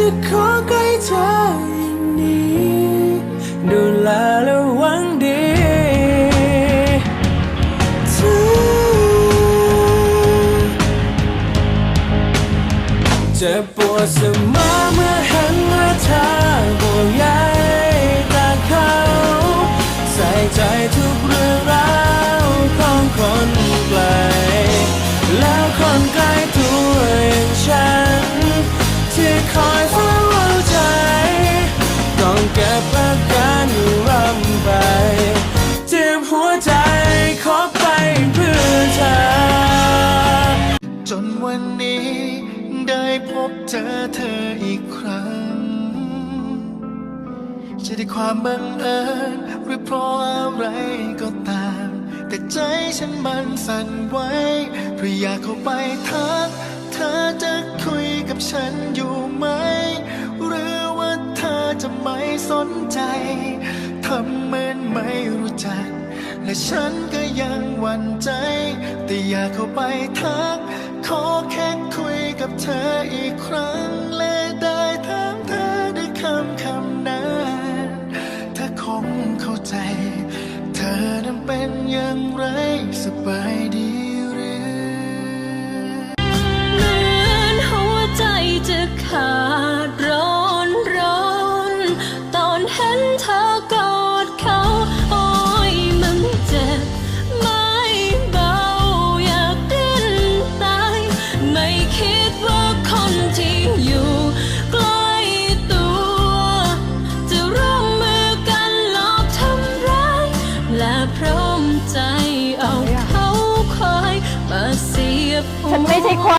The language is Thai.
จะขอใกล้เธออย่างนี้ ดูแลและหวังดีเธอจะปวดเสมอ อเธออีกครั้ง จะได้ความบังเอิญหรือเพราะอะไรก็ตาม แต่ใจฉันมันสั่นไหวเพราะอยากเข้าไปทักเธอจะคุยกับฉันอยู่ไหม หรือว่าเธอจะไม่สนใจทำเหมือนไม่รู้จัก และฉันก็ยังหวั่นใจ แต่อยากเข้าไปทัก ขอแค่คุยกับเธออีกครั้ง พร้อมใจเอาเขาคอยมาเสียบ ฉันไม่ใช่คน